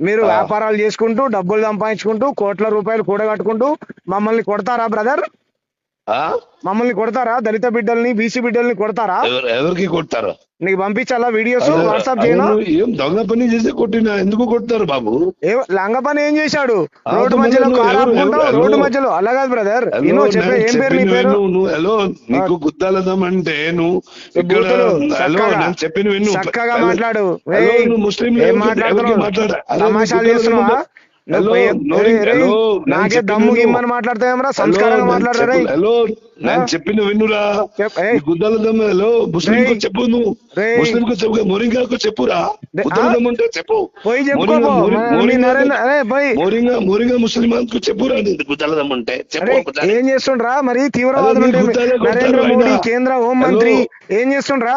మీరు. వ్యాపారాలు చేసుకుంటూ డబ్బులు సంపాదించుకుంటూ కోట్ల రూపాయలు కూడగట్టుకుంటూ మమ్మల్ని కొడతారా బ్రదర్? మమ్మల్ని కొడతారా? దళిత బిడ్డల్ని బీసీ బిడ్డల్ని కొడతారా? ఎవరు- ఎవరికి కొడతారు? నీకు పంపించాలా వీడియోస్? వాట్సాప్ చేయనా? ఏం దొంగ పని చేసి కొట్టినా? ఎందుకు కొడతారు బాబు? లంగ పని ఏం చేశాడు? రోడ్డు మధ్యలో రోడ్డు? మధ్యలో అలా కాదు బ్రదర్ చెప్పే నేను ఏం పేరు నీ చెప్పిన పేరు? విను, నువ్వు హలో నీకు గుద్దాలదం అంటే నువ్వు ఇక్కడ హలో నేను చెప్పిన విను చక్కగా మాట్లాడు. ముస్లిం మాట్లాడుతున్నావు? నాకే దమ్ము. గిమ్మని సంస్కారంగా నేను మాట్లాడరా హలో నేను ఆ? చెప్పిన విన్నురా చెప్- ఏయ్. గుద్దాలదం హలో ముస్లిం. చెప్పు నువ్వు. ముస్లిం కు చెప్పు మొరింగాకు చెప్పురా రే- గుద్దాలదం అంటే చెప్పు పోయి మోరింగా- మోరింగా- ముస్లిమాన్కు చెప్పురా నీకు గుద్దాలదం అంటే చెప్పు. ఏం చేస్తుండ్రా మరి కొడతారు నరేంద్ర. మోడీ కేంద్ర హోం మంత్రి ఏం చేస్తుండ్రా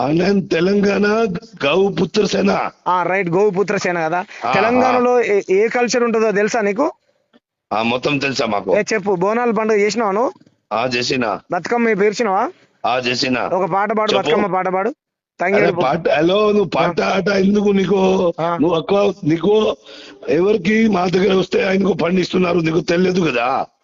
ఆ, నేను తెలంగాణ గౌ పుత్ర సేన. ఆ రైట్ గోపుత్ర సేన కదా. తెలంగాణలో ఏ- కల్చర్ ఉంటుందో తెలుసా నీకు? ఆ మొత్తం తెలుసా మాకు? ఏ చెప్పు బోనాల పండుగ చేసినావా నువ్వు? ఆ చేసిన. బతుకమ్మ పేర్చినావా? ఆ చేసిన. ఒక పాట పాడు. బతుకమ్మ పాట పాడు. పాట హలో నువ్వు పాట ఆట ఎందుకు నీకు. నువ్వు ఎక్కువ నీకు ఎవరికి మా దగ్గర వస్తే ఆయనకు పండిస్తున్నారు నీకు తెలియదు కదా?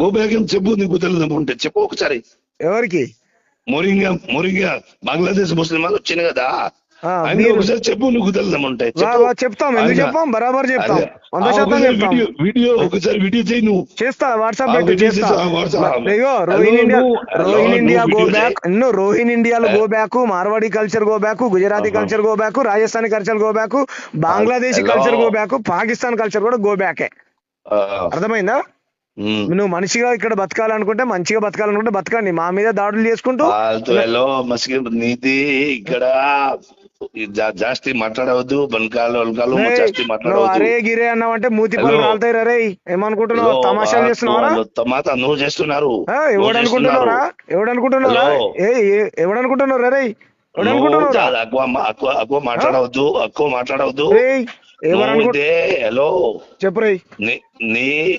గో బ్యాక్ అని చెప్పు నీకు తెలియదు ఉంటే. చెప్పు ఒకసారి. ఎవరికి? మోరింగా మోరింగా బంగ్లాదేశ్ ముస్లిం వాళ్ళు వచ్చింది కదా ఒకసారి చెప్పు నువ్వు చెప్పు. వా, చెప్తాం ఎందుకు చెప్తాం? బరాబర్ చెప్తాం. వంద శాతం చెప్తాం. వీడియో వీడియో ఒకసారి వీడియో చేయి నువ్వు. చేస్తా వాట్సాప్ రోహిన్ ఇండియా రోహిన్ ఇండియా గో బ్యాక్. ఇన్నో రోహిన్ ఇండియాలో go back Marwadi culture go back Gujarati. Culture go back Rajasthani culture go back Bangladeshi. Culture go back Pakistan culture కూడా గో బ్యాకే అర్థమైందా. నువ్వు మనిషిగా ఇక్కడ బతకాలనుకుంటే మంచిగా బతకాలనుకుంటే బతకండి. మా మీద దాడులు చేసుకుంటూ నీది ఇక్కడ జాస్తి మాట్లాడవద్దు బనకాలు వనకాలు రేయ్, జాస్తి మాట్లాడవద్దు. అరే గిరే అన్నావంటే మూతి పనులు. రాలుతాయి రే ఏమనుకుంటున్నావు? తమాషాలు వాళ్ళు తమాత నువ్వు చేస్తున్నారు. ఆ, నువ్వు ఎవడు అనుకుంటున్నావురా ఎవడు అనుకుంటున్నావురా హలో. ఏ ఏ- ఎవడు అనుకుంటున్నావు రే ఎక్కువ మాట్లాడవద్దు ఎక్కువ మాట్లాడవద్దు. రేయ్ ఎవరు నువ్వు అనుకుంటు ఇదే హలో. చెప్పు నీ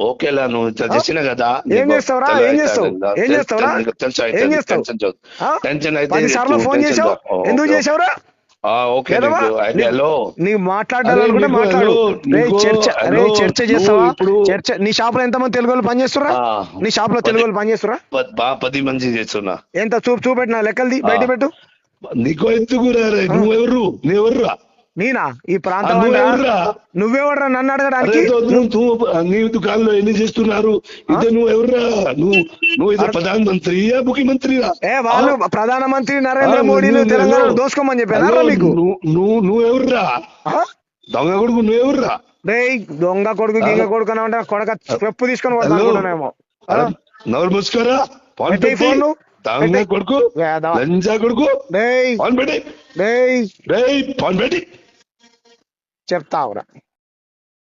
ఓకేలా నువ్వు చేసినా కదా ఏం చేస్తావురా? ఏం చేస్తావు? ఏం చేస్తావురా? ఏం చేస్తావు? టెన్షన్ అయితే సార్లు ఫోన్ చేసావు? ఎందుకు. చేసావురా? ఆ, ఓకే హలో. నీకు మాట్లాడాలనుకుంటే మాట్లాడు. నీకు- రే చర్చ చర్చ చేస్తావా? ఇప్పుడు- చర్చ నీ షాప్లో ఎంతమంది తెలుగు వాళ్ళు పనిచేస్తురా. నీ షాప్లో తెలుగు వాళ్ళు పనిచేస్తురా పది మంది చేస్తున్నా. ఎంత చూపు చూపెట్టిన? లెక్కలది బయట పెట్టు. నీకు ఎందుకు? నువ్వెవరు నువ్వెవర్రా? నేనా? ఈ ప్రాంతం? నువ్వెవర్రా? నువ్వెవడ్రా నన్ను అడగడానికి? నువ్వు దుకాణంలో ఎన్ని చేస్తున్నారు? ఇదే నువ్వు ఎవర్రా నువ్వు నువ్వు ఇదే ప్రధాన మంత్రియా ముఖ్యమంత్రిరా? ఏ వాళ్ళు ప్రధానమంత్రి నరేంద్ర మోడీని నువ్వు- తెలంగాణ దోసుకోమని చెప్పారా మీకు? నువ్వు నువ్వు నువ్వెవర్రా? దొంగ కొడుకు నువ్వెవర్రా రేయ్ దొంగ కొడుకు గింగ కొడుకు అని అంటే కొడక చెప్పు తీసుకొని నోరు మూసుకోరా? ఫోన్. దొంగ. కొడుకు. లంజా కొడుకు. ఫోన్ పెట్టి రేయ్ రేయ్ ఫోన్ పెట్టి Certaura.